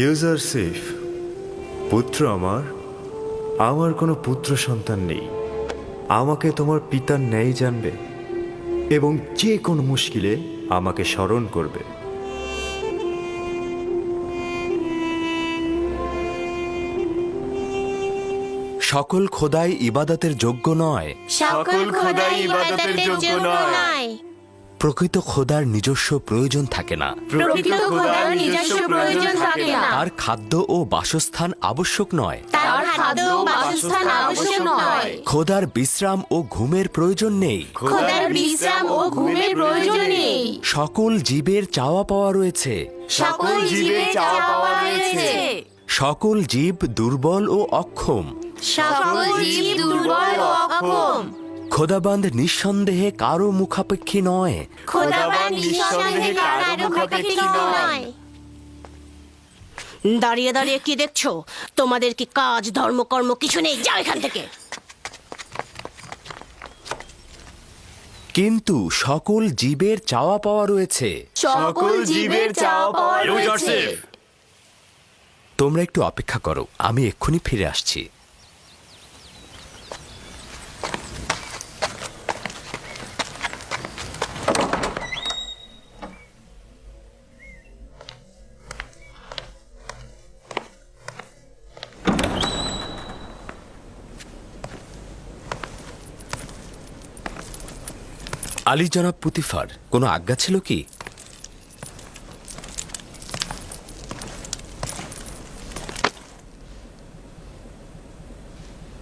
ইউজারসিফ পুত্র আমার আমার কোনো পুত্র সন্তান নেই। আমাকে তোমার পিতার ন্যায় জানবে এবং যে কোনো মুশকিলে আমাকে স্মরণ করবে। সকল খোদাই ইবাদতের যোগ্য নয়। সকল খোদাই ইবাদতের যোগ্য নয়। প্রকৃত খোদার নিজস্ব প্রয়োজন থাকে না। প্রকৃত খোদার নিজস্ব প্রয়োজন থাকে না। তার খাদ্য ও বাসস্থান আবশ্যক নয়। তার খাদ্য ও বাসস্থান আবশ্যক নয়। খোদার বিশ্রাম ও ঘুমের প্রয়োজন নেই। খোদার বিশ্রাম ও ঘুমের প্রয়োজন নেই। সকল জীবের চাওয়া পাওয়া রয়েছে। সকল জীবের চাওয়া পাওয়া রয়েছে। সকল জীব দুর্বল ও অক্ষম। সকল জীব দুর্বল ও অক্ষম। খোদাবান্ধ নিঃসন্দেহে কারও মুখাপেক্ষী নয়। খোদাবান নিঃসন্দেহে কারও মুখাপেক্ষী নয়। দাঁড়িয়ে দাঁড়িয়ে কি দেখছ? তোমাদের কি কাজ ধর্মকর্ম কিছু নেই? যাও এখান থেকে। কিন্তু সকল জীবের চাওয়া পাওয়া রয়েছে। সকল জীবের চাওয়া পাওয়া রয়েছে। তোমরা একটু অপেক্ষা করো আমি এক্ষুনি ফিরে আসছি। আলী জনাব পুতিফার কোনো আজ্ঞা ছিল কি?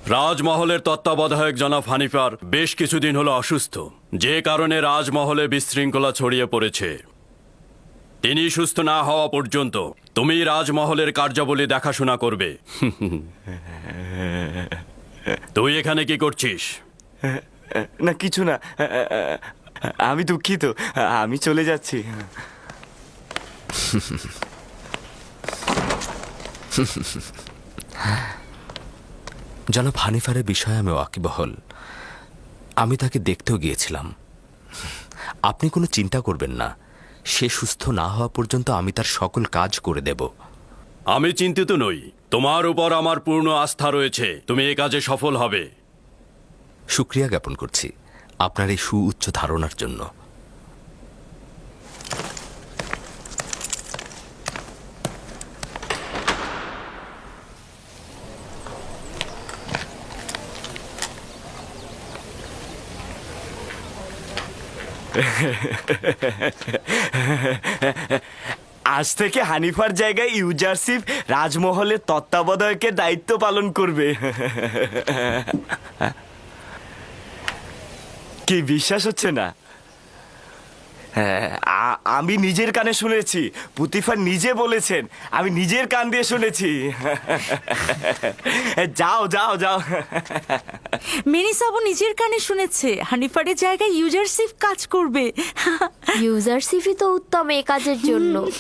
রাজমহলের তত্ত্বাবধায়ক জনাব হানিফার বেশ কিছুদিন হলো অসুস্থ। যে কারণে রাজমহলে বিশৃঙ্খলা ছড়িয়ে পড়েছে। তিনি সুস্থ না হওয়া পর্যন্ত তুমি রাজমহলের কার্যাবলী দেখাশোনা করবে। তুই এখানে কি করছিস? না কিছু না। আমি দুঃখিত আমি চলে যাচ্ছি। জনাব হানিফারের বিষয়ে আমি ওয়াকিবহল আমি তাকে দেখতেও গিয়েছিলাম। আপনি কোনো চিন্তা করবেন না। সে সুস্থ না হওয়া পর্যন্ত আমি তার সকল কাজ করে দেব। আমি চিন্তিত নই। তোমার উপর আমার পূর্ণ আস্থা রয়েছে। তুমি এ কাজে সফল হবে। সুক্রিয়া জ্ঞাপন করছি। আপনার এই সুউচ্চ ধারণার জন্য। আজ থেকে হানিফার জায়গায় ইউজারশিপ রাজমহলের তত্ত্বাবধায়কের দায়িত্ব পালন করবে। কি বিশ্বাস হচ্ছে না? হ্যাঁ, আমি নিজের কানে শুনেছি। পুতিফা নিজে বলেছেন আমি নিজের কান দিয়ে শুনেছি। যাও যাও যাও। মেরিসাবও নিজের কানে শুনেছে। হানিফারের জায়গায় ইউজারশিপ কাজ করবে। ইউজারশিপই তো উত্তম এ কাজের জন্য।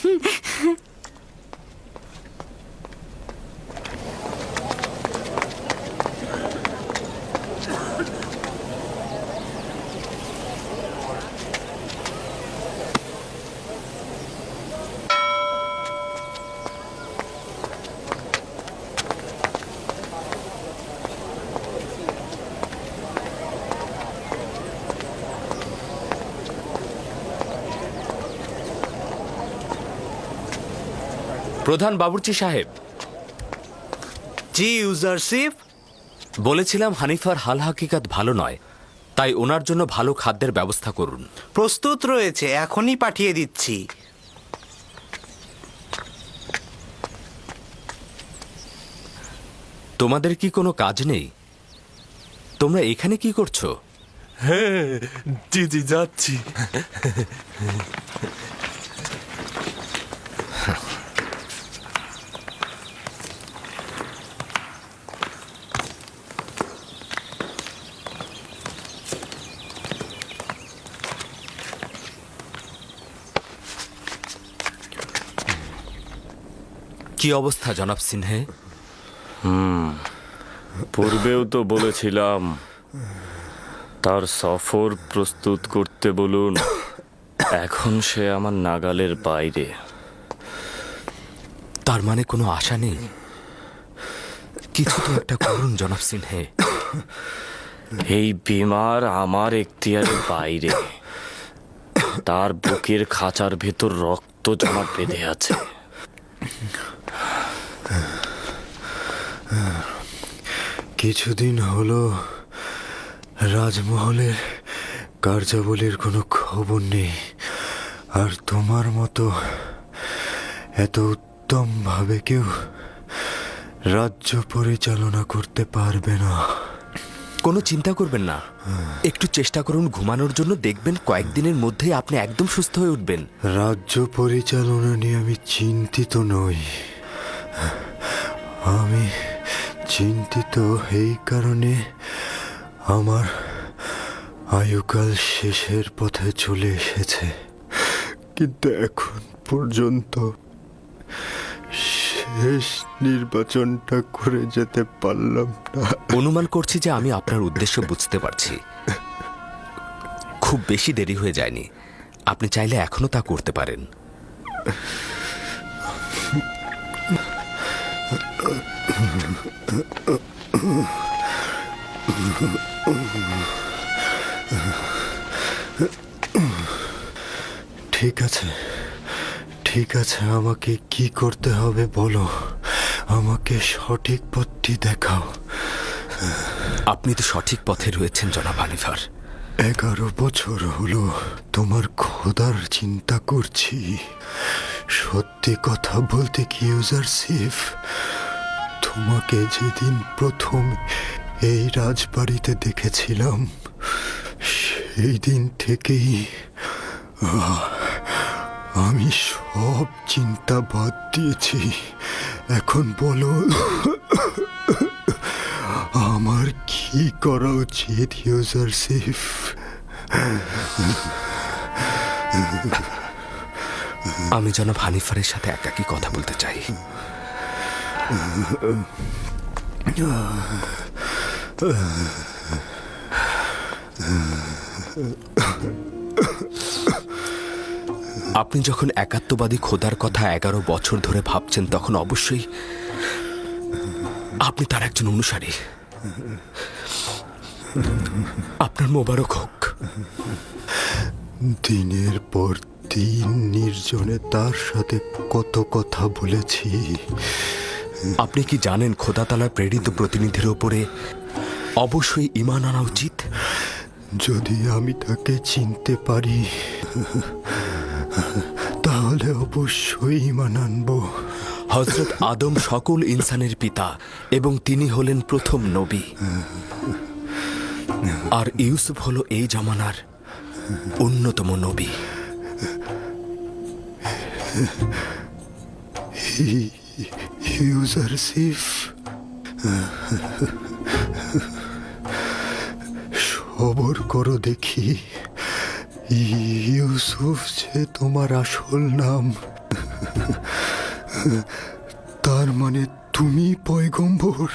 প্রধান বাবুর্চি সাহেব। জি ইউজারশিপ বলেছিলাম হানিফার হাল হাকিকাত ভালো নয় তাই ওনার জন্য ভালো খাদ্যের ব্যবস্থা করুন। প্রস্তুত রয়েছে এখনই পাঠিয়ে দিচ্ছি। তোমাদের কি কোনো কাজ নেই? তোমরা এখানে কি করছ? হ্যাঁ জি জি যাচ্ছি। কি অবস্থা জনাব সিনহে? পূর্বেও তো বলেছিলাম তার সফর প্রস্তুত করতে বলুন এখন সে আমার নাগালের বাইরে। তার মানে কোনো আশা নেই? কিছু তো একটা করুন জনাব সিনহে। এই বিমার আমার এখতিয়ারের বাইরে। তার বুকের খাঁচার ভেতর রক্ত জমাট বেঁধে আছে। কিছুদিন হলো রাজমহলের কার্যাবলীর কোনো খবর নেই আর তোমার মতো এত উত্তমভাবে কেউ রাজ্য পরিচালনা করতে পারবে না। কোনো চিন্তা করবেন না। একটু চেষ্টা করুন ঘুমানোর জন্য দেখবেন কয়েকদিনের মধ্যেই আপনি একদম সুস্থ হয়ে উঠবেন। রাজ্য পরিচালনা নিয়ে আমি চিন্তিত নই। আমি চিন্তিত এই কারণে আমার আয়ুকাল শেষের পথে চলে এসেছে। কিন্তু এখন পর্যন্ত শেষ নির্বাচনটা করে যেতে পারলাম না। অনুমান করছি যে আমি আপনার উদ্দেশ্য বুঝতে পারছি। খুব বেশি দেরি হয়ে যায়নি। আপনি চাইলে এখনও তা করতে পারেন। ঠিক আছে ঠিক আছে আমাকে কি করতে হবে বলো? আমাকে সঠিক পথটি দেখাও। আপনি তো সঠিক পথে রয়েছেন জনাব হানিফার এগারো বছর হলো তোমার খোদার চিন্তা করছি। সত্যি কথা বলতে কি ইউজারশিপ তোমাকে যেদিন প্রথম এই রাজবাড়িতে দেখেছিলাম, সেই দিন থেকেই আমি সব চিন্তা বাদ দিয়েছি। এখন বলো, আমার কি করা উচিত, ইউজার সেফ? আমি যেন হানিফারের সাথে একাকি কথা বলতে চাই। আপনি যখন একাত্মবাদী খোদার কথা এগারো বছর ধরে ভাবছেন, তখন অবশ্যই আপনি তার একজন অনুসারী। আপনার মোবারক হোক। দিনের পর দিন নির্জনে তার সাথে কত কথা বলেছি। আপনি কি জানেন খোদা তালার প্রেরিত প্রতিনিধির ওপরে অবশ্যই ইমান আনা উচিত? যদি আমি তাকে চিনতে পারি তাহলে অবশ্যই ইমান আনব। হজরত আদম সকল ইনসানের পিতা এবং তিনি হলেন প্রথম নবী। আর ইউসুফ হলো এই জামানার অন্যতম নবী। ইউজারশিপ সবর করো দেখি। ইউসুফ যে তোমার আসল নাম। তার মানে তুমি পয়গম্বর।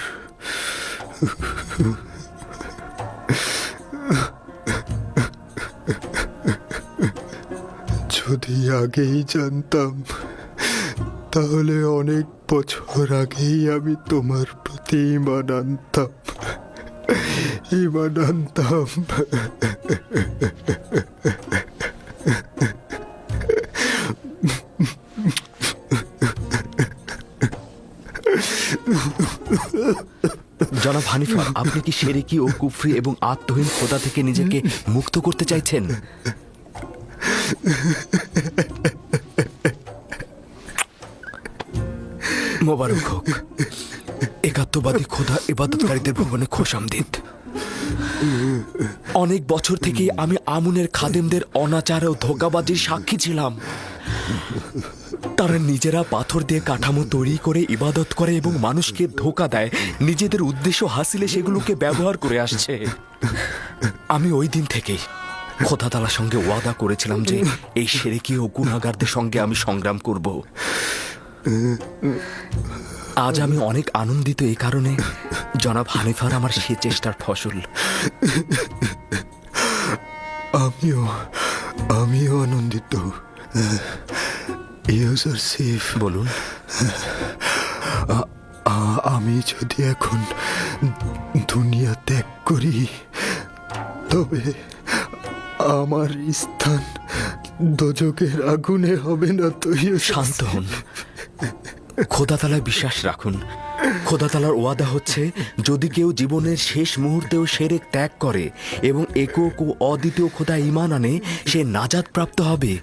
যদি আগেই জানতাম তাহলে অনেক বছর আগেই আমি তোমার প্রতি ইমান আনতাম। ইমান আনতাম। জনাব হানিফা আপনি কি সেরেকি ও কুফরি এবং আত্মহীন খোদা থেকে নিজেকে মুক্ত করতে চাইছেন? মোবারক হোক একাত্মবাদী খোদা ইবাদতকারীদের ভবনে খোশামদিদ অনেক বছর থেকে আমি আমুনের খাদেমদের অনাচার ও ধোকাবাজির সাক্ষী ছিলাম। তারা নিজেরা পাথর দিয়ে কাঠামো তৈরি করে ইবাদত করে এবং মানুষকে ধোকা দেয়। নিজেদের উদ্দেশ্য হাসিলে সেগুলোকে ব্যবহার করে আসছে। আমি ওই দিন থেকেই খোদা তালার সঙ্গে ওয়াদা করেছিলাম যে এই সেরেকি ও গুণাগারদের সঙ্গে আমি সংগ্রাম করব। আজ আমি অনেক আনন্দিত এই কারণে জনাব হানিফার আমার সে চেষ্টার ফসল। আমিও আমিও আনন্দিত। ইউজারশিপ বলুন। আমি যদি এখন দুনিয়া ত্যাগ করি তবে আমার স্থান দোজকের আগুনে হবে না তো শান্ত হন। খোদাতালায় বিশ্বাস রাখুন। খোদাতালার ওয়াদা হচ্ছে, যদি কেউ জীবনের শেষ মুহূর্তেও সেরেক ত্যাগ করে এবং একক ও অদ্বিতীয় খোদা ইমান আনে, সে নাজাদ প্রাপ্ত হবে।